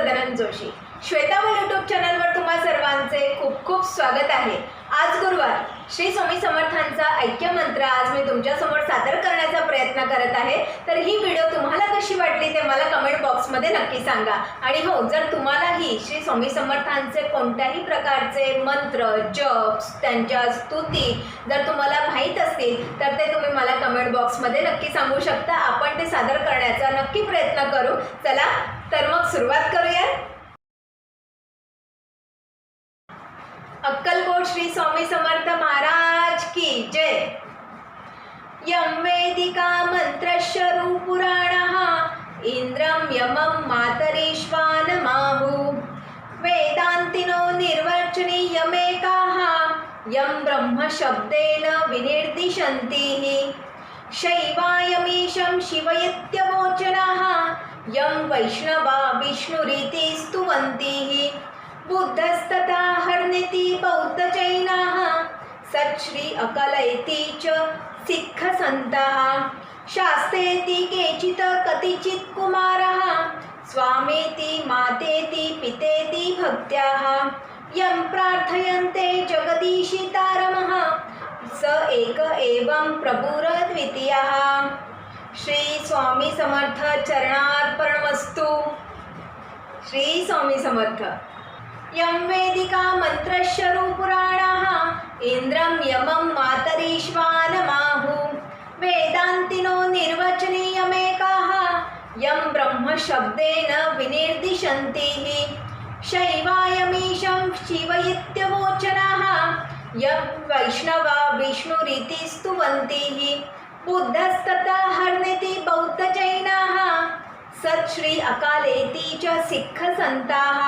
Sadanand Joshi. श्वेतावल YouTube चॅनलवर तुम्हा सर्वांचे खूप खूप स्वागत आहे. आज गुरुवार श्री स्वामी समर्थांचा ऐक्य मंत्र आज मी तुमच्यासमोर सादर करण्याचा प्रयत्न करत आहे. तर ही व्हिडिओ तुम्हाला कशी वाटली ते मला कमेंट बॉक्समध्ये नक्की सांगा. आणि हो जर तुम्हालाही श्री स्वामी समर्थांचे कोणत्याही प्रकारचे मंत्र जप्स त्यांच्या स्तुती जर तुम्हाला माहीत असतील तर ते तुम्ही मला कमेंट बॉक्समध्ये नक्की सांगू शकता. आपण ते सादर करण्याचा नक्की प्रयत्न करू. चला तर मग सुरुवात करू श्री स्वामी समर्थ महाराज की जय. यम वेदिका मंत्रशरू पुराणः इंद्रं यमं मातरीश्वानमाहु वेदान्तिनो निर्वचनीयमेकाः यं ब्रह्मशब्देन विनिर्दिशन्तिः. शैवायमीशं शिवयत्यवोचनाः यं वैष्णवा विष्णुरीति स्तुवन्तीः. बुद्धस्तथा हर्निति बौद्धजैनाः सच्छ्री अकलयति च सिक्खसन्तः। शास्त्रेति केचित् कतिचित् कुमारः। स्वामेति मातेति पितेति भक्त्याः। यं प्रार्थयन्ते जगदीशितारमः स एक एवं प्रभुरद्वितीयः श्री स्वामी यं वेदिका मन्त्रशरू इन्द्रं यमं मातरीश्वानमाहु। वेदान्तिनो निर्वचनीयमेकाः यं ब्रह्मशब्देन विनिर्दिशन्तिः। शैवायमीशं शिव इत्यवोचनाः यं वैष्णवा विष्णुरिति स्तुवन्तिः। बुद्धस्तथा हर्निति बौद्धजैनाः सत् श्री अकालेति च सिक्खसन्ताः।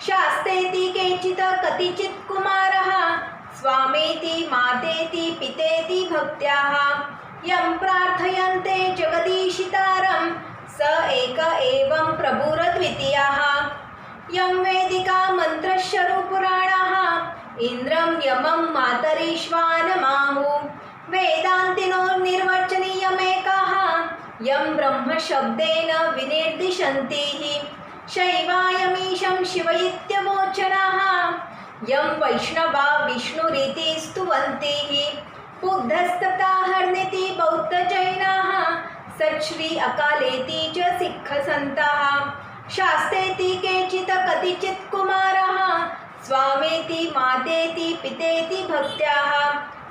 शास्तेति केचित् कतिचित् कुमारः। स्वामेति मातेति पितेति भक्त्याः। यं प्रार्थयन्ते जगदीशितारं। स एक एवं प्रभुरद्वितीयः। यं वेदिका मन्त्रशरुपुराणः इन्द्रं यमं मातरीश्वानमाहु। वेदान्तिनोर्निर्वचनीयमेकाः। यं ब्रह्मशब्देन विनिर्दिशन्तीः। शैवायमीशं शिवैत्यमोचनाः यं वैष्णवा विष्णुरीति स्तुवन्तीः बुद्धस्तथा हर्निति बौद्धजैनाः सच्छ्री अकालेति च सिक्खसन्ताः। शास्तेति केचित् कतिचित् कुमारः। स्वामेति मातेति पितेति भक्त्याः।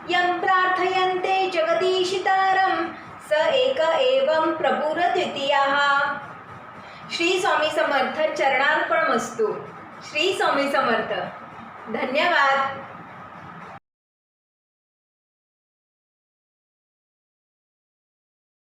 यं प्रार्थयन्ते जगदीशितारं। स एक एवं प्रभुरद्वितीयः। श्री स्वामी समर्थ चरणार्पणमस्तु. श्री स्वामी समर्थ. धन्यवाद.